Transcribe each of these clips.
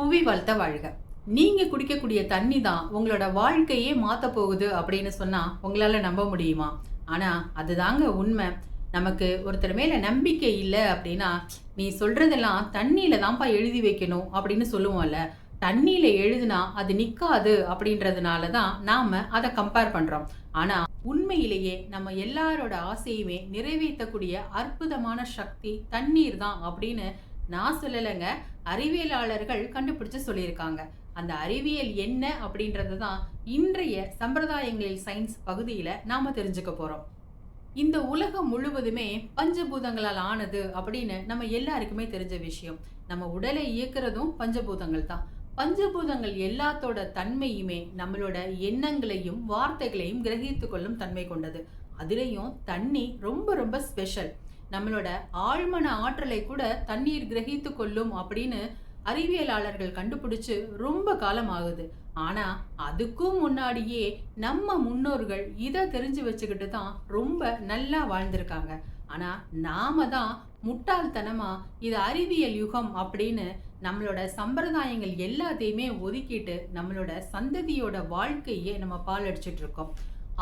புவி வளர்த்த வாழ்க. நீங்க குடிக்கக்கூடிய தண்ணி தான் உங்களோட வாழ்க்கையே மாத்த போகுது அப்படின்னு சொன்னா உங்களால நம்ப முடியுமா? ஆனா அதுதாங்க உண்மை. நமக்கு ஒருத்தர் மேல நம்பிக்கை இல்லை அப்படின்னா நீ சொல்றதெல்லாம் தண்ணியில தான்ப்பா எழுதி வைக்கணும் அப்படின்னு சொல்லுவோம்ல. தண்ணியில எழுதுனா அது நிக்காது அப்படின்றதுனால தான் நாம அதை கம்பேர் பண்றோம். ஆனா உண்மையிலேயே நம்ம எல்லாரோட ஆசையுமே நிறைவேற்றக்கூடிய அற்புதமான சக்தி தண்ணீர் தான் அப்படின்னு நான் சொல்லலைங்க அறிவியலாளர்கள் கண்டுபிடிச்சு சொல்லியிருக்காங்க. அந்த அறிவியல் என்ன அப்படின்றது தான் இன்றைய சம்பிரதாயங்களில் சயின்ஸ் பகுதியில் நாம் தெரிஞ்சுக்க போகிறோம் இந்த உலகம் முழுவதுமே பஞ்சபூதங்களால் ஆனது அப்படின்னு நம்ம எல்லாருக்குமே தெரிஞ்ச விஷயம். நம்ம உடலை இயக்குறதும் பஞ்சபூதங்கள் தான். பஞ்சபூதங்கள் எல்லாத்தோட தன்மையுமே நம்மளோட எண்ணங்களையும் வார்த்தைகளையும் கிரகித்து கொள்ளும் தன்மை கொண்டது. அதுலேயும் தண்ணி ரொம்ப ரொம்ப ஸ்பெஷல் நம்மளோட ஆழ்மன ஆற்றலை கூட தண்ணீர் கிரகித்து கொள்ளும் அப்படின்னு அறிவியலாளர்கள் கண்டுபிடிச்சு ரொம்ப காலம் ஆகுது ஆனா அதுக்கும் முன்னாடியே நம்ம முன்னோர்கள் இதை தெரிஞ்சு வச்சுக்கிட்டு தான் ரொம்ப நல்லா வாழ்ந்திருக்காங்க. ஆனா நாம தான் முட்டாள்தனமா இது அறிவியல் யுகம் அப்படின்னு நம்மளோட சம்பிரதாயங்கள் எல்லாத்தையுமே ஒதுக்கிட்டு நம்மளோட சந்ததியோட வாழ்க்கையே நம்ம பாலடிச்சிட்டு இருக்கோம்.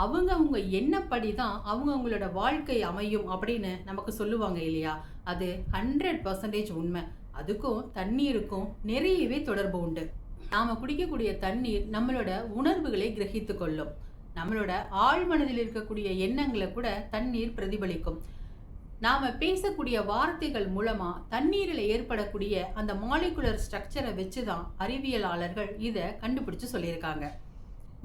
அவங்க அவங்க எண்ணப்படி தான் அவங்க அவங்களோட வாழ்க்கை அமையும் அப்படின்னு நமக்கு சொல்லுவாங்க இல்லையா? அது ஹண்ட்ரட் பர்சன்டேஜ் உண்மை. அதுக்கும் தண்ணீருக்கும் நிறையவே தொடர்பு உண்டு. நாம குடிக்கக்கூடிய தண்ணீர் நம்மளோட உணர்வுகளை கிரகித்து கொள்ளும். நம்மளோட ஆழ்மனதில் இருக்கக்கூடிய எண்ணங்களை கூட தண்ணீர் பிரதிபலிக்கும். நாம பேசக்கூடிய வார்த்தைகள் மூலமா தண்ணீரில் ஏற்படக்கூடிய அந்த மாலிகுலர் ஸ்ட்ரக்சரை வச்சு தான் அறிவியலாளர்கள் இதை கண்டுபிடிச்சு சொல்லியிருக்காங்க.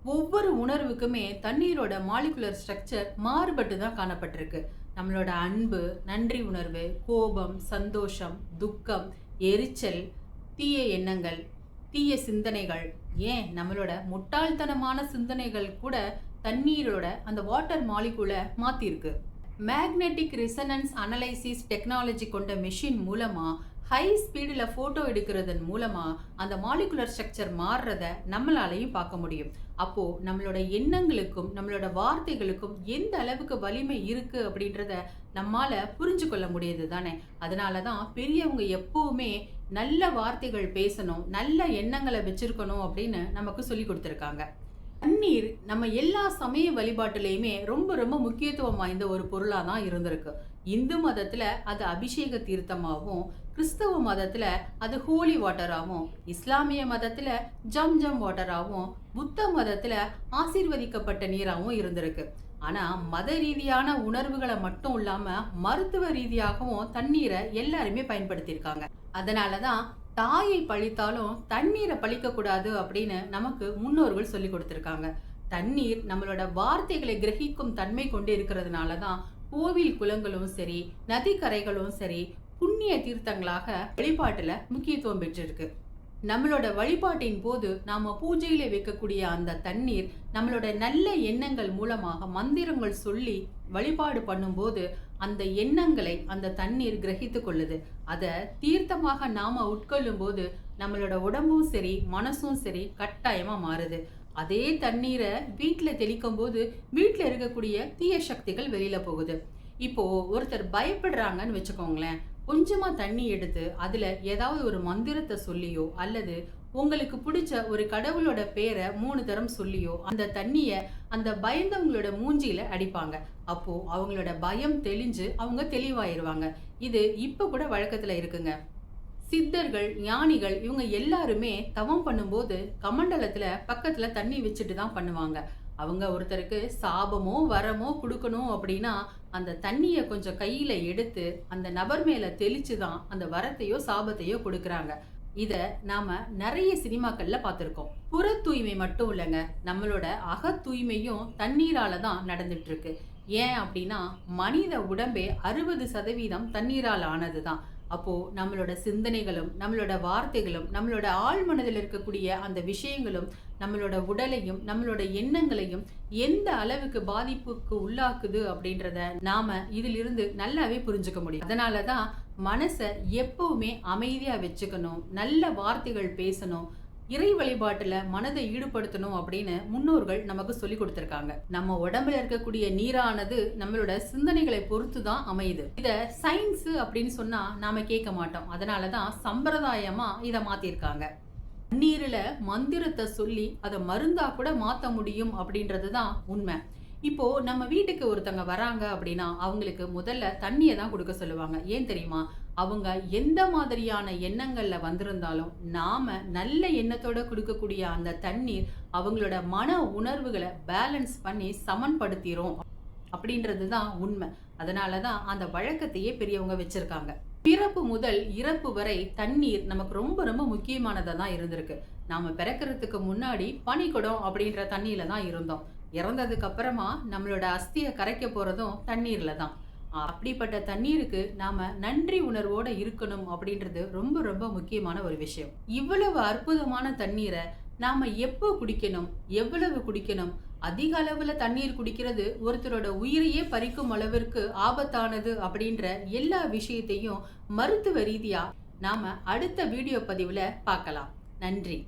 ஒவ்வொரு உணர்வுக்குமே தண்ணீரோட மாலிகுலர் ஸ்ட்ரக்சர் மாறுபட்டு தான் காணப்பட்டிருக்கு. நம்மளோட அன்பு நன்றி உணர்வு கோபம் சந்தோஷம் துக்கம் எரிச்சல் தீய எண்ணங்கள் தீய சிந்தனைகள் ஏன் நம்மளோட முட்டாள்தனமான சிந்தனைகள் கூட தண்ணீரோட அந்த வாட்டர் மாலிகுலை மாற்றிருக்கு மேக்னெட்டிக் ரிசனன்ஸ் அனலைசிஸ் டெக்னாலஜி கொண்ட மெஷின் மூலமாக ஹை ஸ்பீடில் ஃபோட்டோ எடுக்கிறதன் மூலமாக அந்த மாலிகுலர் ஸ்ட்ரக்சர் மாறுறத நம்மளாலையும் பார்க்க முடியும். அப்போது நம்மளோட எண்ணங்களுக்கும் நம்மளோட வார்த்தைகளுக்கும் எந்த அளவுக்கு வலிமை இருக்குது அப்படின்றத நம்மால் புரிஞ்சு கொள்ள முடியுது தானே? அதனால தான் பெரியவங்க எப்போவுமே நல்ல வார்த்தைகள் பேசணும் நல்ல எண்ணங்களை வச்சிருக்கணும் அப்படின்னு நமக்கு சொல்லி கொடுத்துருக்காங்க. தண்ணீர் நம்ம எல்லா சமய வழிபாட்டுலேயுமே ரொம்ப ரொம்ப முக்கியத்துவம் வாய்ந்த ஒரு பொருளாக தான் இருந்திருக்கு. இந்து மதத்தில் அது அபிஷேக தீர்த்தமாகவும் கிறிஸ்தவ மதத்தில் அது ஹோலி வாட்டராகவும் இஸ்லாமிய மதத்தில் ஜம் ஜம் வாட்டராகவும் புத்த மதத்தில் ஆசீர்வதிக்கப்பட்ட நீராகவும் இருந்திருக்கு. ஆனால் மத ரீதியான உணர்வுகளை மட்டும் இல்லாமல் மருத்துவ ரீதியாகவும் தண்ணீரை எல்லாருமே பயன்படுத்தியிருக்காங்க. அதனால தான் தாயை பழித்தாலும் தண்ணீரை பழிக்கக்கூடாது அப்படின்னு நமக்கு முன்னோர்கள் சொல்லி கொடுத்துருக்காங்க. தண்ணீர் நம்மளோட வார்த்தைகளை கிரகிக்கும் தன்மை கொண்டு இருக்கிறதுனால தான் கோவில் குளங்களும் சரி நதிக்கரைகளும் சரி புண்ணிய தீர்த்தங்களாக வழிபாட்டில் முக்கியத்துவம் பெற்றிருக்கு. நம்மளோட வழிபாட்டின் போது நாம் பூஜையில் வைக்கக்கூடிய அந்த தண்ணீர் நம்மளோட நல்ல எண்ணங்கள் மூலமாக மந்திரங்கள் சொல்லி வழிபாடு பண்ணும்போது அந்த எண்ணங்களை அந்த தண்ணீர் கிரகித்து கொள்ளுது. அதை தீர்த்தமாக நாம் உட்கொள்ளும் போது நம்மளோட உடம்பும் சரி மனசும் சரி கட்டாயமாக மாறுது. அதே தண்ணீரை வீட்டில் தெளிக்கும் போது வீட்டில் இருக்கக்கூடிய தீய சக்திகள் வெளியில் போகுது. இப்போ ஒருத்தர் பயப்படுறாங்கன்னு வச்சுக்கோங்களேன். கொஞ்சமா தண்ணி எடுத்து அதுல ஏதாவது ஒரு மந்திரத்தை சொல்லியோ அல்லது உங்களுக்கு பிடிச்ச ஒரு கடவுளோட பேரை மூணு தரம் சொல்லியோ அந்த தண்ணிய அந்த பயந்தவங்களோட மூஞ்சியில அடிப்பாங்க. அப்போ அவங்களோட பயம் தெளிஞ்சு அவங்க தெளிவாயிருவாங்க. இது இப்ப கூட வழக்கத்துல இருக்குங்க. சித்தர்கள் ஞானிகள் இவங்க எல்லாருமே தவம் பண்ணும்போது கமண்டலத்துல பக்கத்துல தண்ணி வச்சுட்டு தான் பண்ணுவாங்க. அவங்க ஒருத்தருக்கு சாபமோ வரமோ கொடுக்கணும் அப்படின்னா அந்த தண்ணியை கொஞ்சம் கையில் எடுத்து அந்த நபர் மேலே தெளிச்சு தான் அந்த வரத்தையோ சாபத்தையோ கொடுக்குறாங்க. இதை நாம நிறைய சினிமாக்கள்ல பார்த்துருக்கோம். புற தூய்மை மட்டும் இல்லைங்க நம்மளோட அக தூய்மையும் தண்ணீரால தான் நடந்துட்டு இருக்கு ஏன் அப்படின்னா மனித உடம்பே அறுபது சதவீதம் தண்ணீரால் ஆனது தான் அப்போ நம்மளோட சிந்தனைகளும் நம்மளோட வார்த்தைகளும் நம்மளோட ஆழ்மனதில் இருக்கக்கூடிய அந்த விஷயங்களும் நம்மளோட உடலையும் நம்மளோட எண்ணங்களையும் எந்த அளவுக்கு பாதிப்புக்கு உள்ளாக்குது அப்படின்றத நாம இதிலிருந்து நல்லாவே புரிஞ்சுக்க முடியும். அதனால தான் மனசை எப்பவுமே அமைதியா வச்சுக்கணும். நல்ல வார்த்தைகள் பேசணும். இறை வழிபாட்டுல மனதை ஈடுபடுத்தணும் அப்படின்னு முன்னோர்கள் நமக்கு சொல்லி கொடுத்திருக்காங்க. நம்ம உடம்புல இருக்கக்கூடிய நீரானது நம்மளோட சிந்தனைகளை பொறுத்து தான் அமையுது. இத சயின்ஸ் அப்படின்னு சொன்னா நாம கேட்க மாட்டோம். அதனாலதான் சம்பிரதாயமா இதை மாத்திருக்காங்க. தண்ணீரில் மந்திரத்தை சொல்லி அதை மருந்தா கூட மாற்ற முடியும் அப்படின்றது தான் உண்மை. இப்போ நம்ம வீட்டுக்கு ஒருத்தங்க வராங்க அப்படின்னா அவங்களுக்கு முதல்ல தண்ணியை தான் கொடுக்க சொல்லுவாங்க. ஏன் தெரியுமா? அவங்க எந்த மாதிரியான எண்ணங்களில் வந்திருந்தாலும் நாம் நல்ல எண்ணத்தோட கொடுக்கக்கூடிய அந்த தண்ணீர் அவங்களோட மன உணர்வுகளை பேலன்ஸ் பண்ணி சமன்படுத்திடும் அப்படின்றது தான் உண்மை. அதனால தான் அந்த வழக்கத்தையே பெரியவங்க வச்சுருக்காங்க. பிறப்பு முதல் இறப்பு வரை தண்ணீர் நமக்கு ரொம்ப ரொம்ப முக்கியமானதாக தான் இருந்திருக்கு. நாம் பிறக்கிறதுக்கு முன்னாடி பனிக்குடம் அப்படின்ற தண்ணியில் தான் இருந்தோம். இறந்ததுக்கு அப்புறமா நம்மளோட அஸ்தியை கரைக்க போகிறதும் தண்ணீரில் தான். அப்படிப்பட்ட தண்ணீருக்கு நாம நன்றி உணர்வோட இருக்கணும் அப்படின்றது ரொம்ப ரொம்ப முக்கியமான ஒரு விஷயம். இவ்வளவு அற்புதமான தண்ணீரை நாம எப்போ குடிக்கணும்? எவ்வளவு குடிக்கணும்? அதிக அளவுல தண்ணீர் குடிக்கிறது ஒருத்தரோட உயிரையே பறிக்கும் அளவிற்கு ஆபத்தானது அப்படின்ற எல்லா விஷயத்தையும் மருத்துவ ரீதியா நாம அடுத்த வீடியோ பதிவுல பார்க்கலாம். நன்றி.